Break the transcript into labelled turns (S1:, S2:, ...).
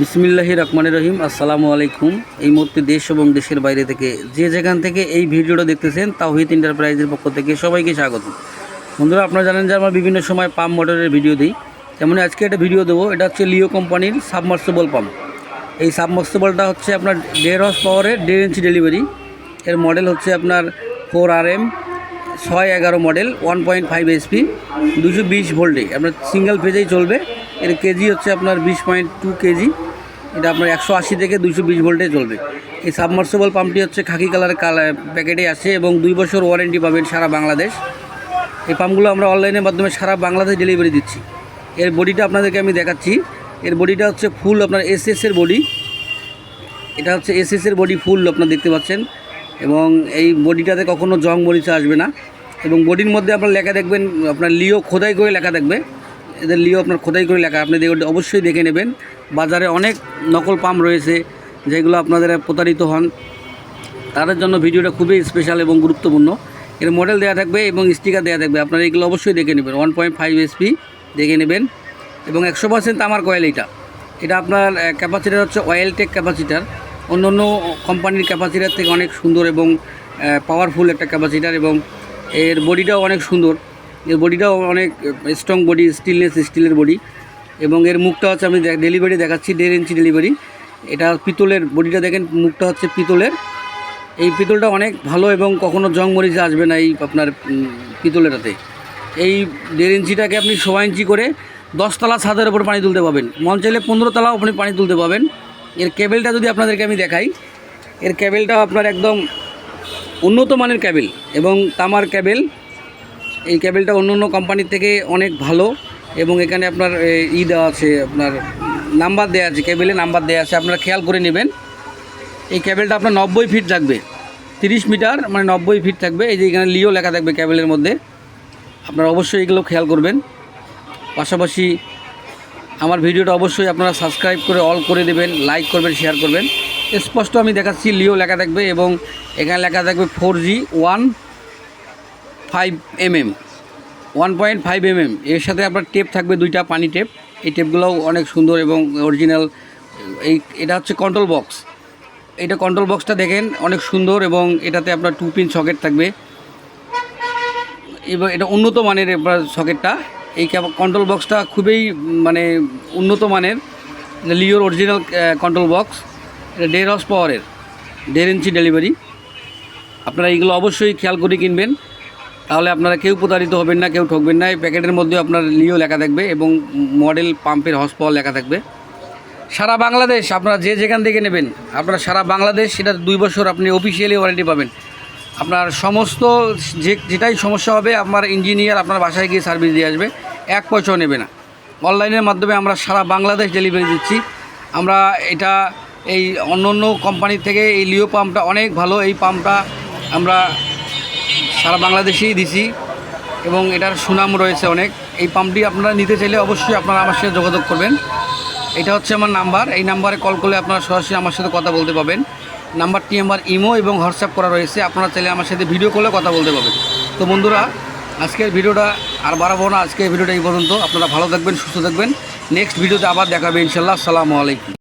S1: বিসমিল্লাহি রহমানের রহিম, আসসালামু আলাইকুম। এই মুহূর্তে দেশ এবং দেশের বাইরে থেকে যে যেখান থেকে এই ভিডিওটা দেখতেছেন, তাওহিদ এন্টারপ্রাইজের পক্ষ থেকে সবাইকে স্বাগত। বন্ধুরা, আপনারা জানেন যে আমরা বিভিন্ন সময় পাম্প মোটরের ভিডিও দিই। তেমনি আজকে একটা ভিডিও দেবো, এটা হচ্ছে লিও কোম্পানির সাবমার্সেবল পাম্প। এই সাবমার্সেবলটা হচ্ছে আপনার দেড় হর্স পাওয়ারের দেড় ইঞ্চি ডেলিভারি। এর মডেল হচ্ছে আপনার ফোর আর এম ছয় এগারো model, one point five SP দুশো বিশ ভোল্টে। আপনার সিঙ্গেল ফেজেই চলবে। এর কেজি হচ্ছে আপনার বিশ পয়েন্ট টু কেজি। এটা আপনার একশো আশি থেকে দুশো বিশ ভোল্টে চলবে। এই সাবমার্সেবল পাম্পটি হচ্ছে খাকি কালার কালার প্যাকেটে আছে এবং দুই বছর ওয়ারেন্টি পাবেন সারা বাংলাদেশ। এই পাম্পগুলো আমরা অনলাইনের মাধ্যমে সারা বাংলাদেশ ডেলিভারি দিচ্ছি। এর বডিটা আপনাদেরকে আমি দেখাচ্ছি। এর বডিটা হচ্ছে ফুল আপনার এসএস এর বডি এটা হচ্ছে এসএস এর বডি ফুল আপনার দেখতে পাচ্ছেন। এবং এই বডিটাতে কখনো জং মরিচা আসবে না। এবং বডির মধ্যে আপনার লেখা দেখবেন, আপনার লিও খোদাই করে লেখা থাকবে এদের লিও আপনার খোদাই করে লেখা। আপনি অবশ্যই দেখে নেবেন। বাজারে অনেক নকল পাম্প রয়েছে, যেগুলো আপনাদের প্রতারিত হন। তাদের জন্য ভিডিওটা খুবই স্পেশাল এবং গুরুত্বপূর্ণ। এর মডেল দেওয়া থাকবে এবং স্টিকার দেওয়া থাকবে। আপনারা এগুলো অবশ্যই দেখে নেবেন। ওয়ান পয়েন্ট ফাইভ এসপি দেখে নেবেন। এবং একশো পার্সেন্ট তামার কয়েল এটা। এটা আপনার ক্যাপাসিটার হচ্ছে অয়েল টেক ক্যাপাসিটার অন্য অন্য কোম্পানির ক্যাপাসিটার থেকে অনেক সুন্দর এবং পাওয়ারফুল একটা ক্যাপাসিটার এবং এর বডিটাও অনেক সুন্দর। এর বডিটাও অনেক স্ট্রং বডি স্টিলনেস স্টিলের বডি এবং এর মুখটা হচ্ছে আমি ডেলিভারি দেখাচ্ছি দেড় ইঞ্চি ডেলিভারি এটা পিতলের বডিটা দেখেন মুখটা হচ্ছে পিতলের। এই পিতলটা অনেক ভালো এবং কখনো জং মরিচে আসবে না এই আপনার উম, পিতলেরটাতে এই দেড় ইঞ্চিটাকে আপনি সোয়া ইঞ্চি করে দশতলা ছাদের ওপর পানি তুলতে পাবেন মন চাইলে পনেরো তলাও আপনি পানি তুলতে পাবেন এর কেবেলটা যদি আপনাদেরকে আমি দেখাই এর কেবেলটা আপনার একদম উন্নত মানের ক্যাবেল এবং তামার ক্যাবেল এই ক্যাবেলটা অন্য অন্য কোম্পানির থেকে অনেক ভালো এবং এখানে আপনার ই দেওয়া আছে, আপনার নাম্বার দেওয়া আছে কেবেলে নাম্বার দেওয়া আছে, আপনারা খেয়াল করে নেবেন। এই ক্যাবেলটা আপনার নব্বই ফিট থাকবে, তিরিশ মিটার মানে নব্বই ফিট থাকবে, এই যে এখানে লিও লেখা থাকবে ক্যাবেলের মধ্যে। আপনারা অবশ্যই এগুলো খেয়াল করবেন। পাশাপাশি আমার ভিডিওটা অবশ্যই আপনারা সাবস্ক্রাইব করে অল করে দেবেন লাইক করবেন শেয়ার করবেন। স্পষ্ট আমি দেখাচ্ছি লিও লেখা থাকবে এবং এখানে লেখা থাকবে four G one five MM one point five MM এর সাথে আপনার টেপ থাকবে দুইটা পানি টেপ এই টেপগুলোও অনেক সুন্দর এবং অরিজিনাল এই, এটা হচ্ছে কন্ট্রোল বক্স এটা কন্ট্রোল বক্সটা দেখেন, অনেক সুন্দর এবং এটাতে আপনার টু পিন সকেট থাকবে। এবং এটা উন্নত মানের আপনার সকেটটা এই কন্ট্রোল বক্সটা খুবই মানে উন্নত মানের। লিওর অরিজিনাল কন্ট্রোল বক্স এটা দেড় হর্স পাওয়ারের দেড় ইঞ্চি ডেলিভারি আপনারা এইগুলো অবশ্যই খেয়াল করে কিনবেন। তাহলে আপনারা কেউ প্রতারিত হবেন না, কেউ ঠকবেন না। এই প্যাকেটের মধ্যে আপনার লিও লেখা থাকবে এবং মডেল পাম্পের হর্স পাওয়ার লেখা থাকবে। সারা বাংলাদেশ আপনারা যে যেখান থেকে নেবেন, আপনারা সারা বাংলাদেশ সেটা দুই বছর আপনি অফিসিয়ালি ওয়ারেন্টি পাবেন। আপনার সমস্ত যে যেটাই সমস্যা হবে, আপনার ইঞ্জিনিয়ার আপনার বাসায় গিয়ে সার্ভিস দিয়ে আসবে। এক পয়সাও নেবে না। অনলাইনের মাধ্যমে আমরা সারা বাংলাদেশ ডেলিভারি দিচ্ছি। আমরা এটা এই অন্য অন্য কোম্পানির থেকে এই লিও পাম্পটা অনেক ভালো। এই পাম্পটা আমরা সারা বাংলাদেশেই দিছি এবং এটার সুনাম রয়েছে অনেক। এই পাম্পটি আপনারা নিতে চাইলে অবশ্যই আপনারা আমার সাথে যোগাযোগ করবেন। এটা হচ্ছে আমার নাম্বার। এই নাম্বারে কল করলে আপনারা সরাসরি আমার সাথে কথা বলতে পাবেন। নাম্বারটি আমার ইমো এবং হোয়াটসঅ্যাপ করা রয়েছে। আপনারা চাইলে আমার সাথে ভিডিও কলে কথা বলতে পাবেন তো বন্ধুরা, আজকের ভিডিওটা আর বাড়াবো না। আজকের ভিডিওটা এই পর্যন্ত। আপনারা ভালো থাকবেন, সুস্থ থাকবেন। নেক্সট ভিডিওতে আবার দেখাবে ইনশাল্লাহ। আসসালামু আলাইকুম।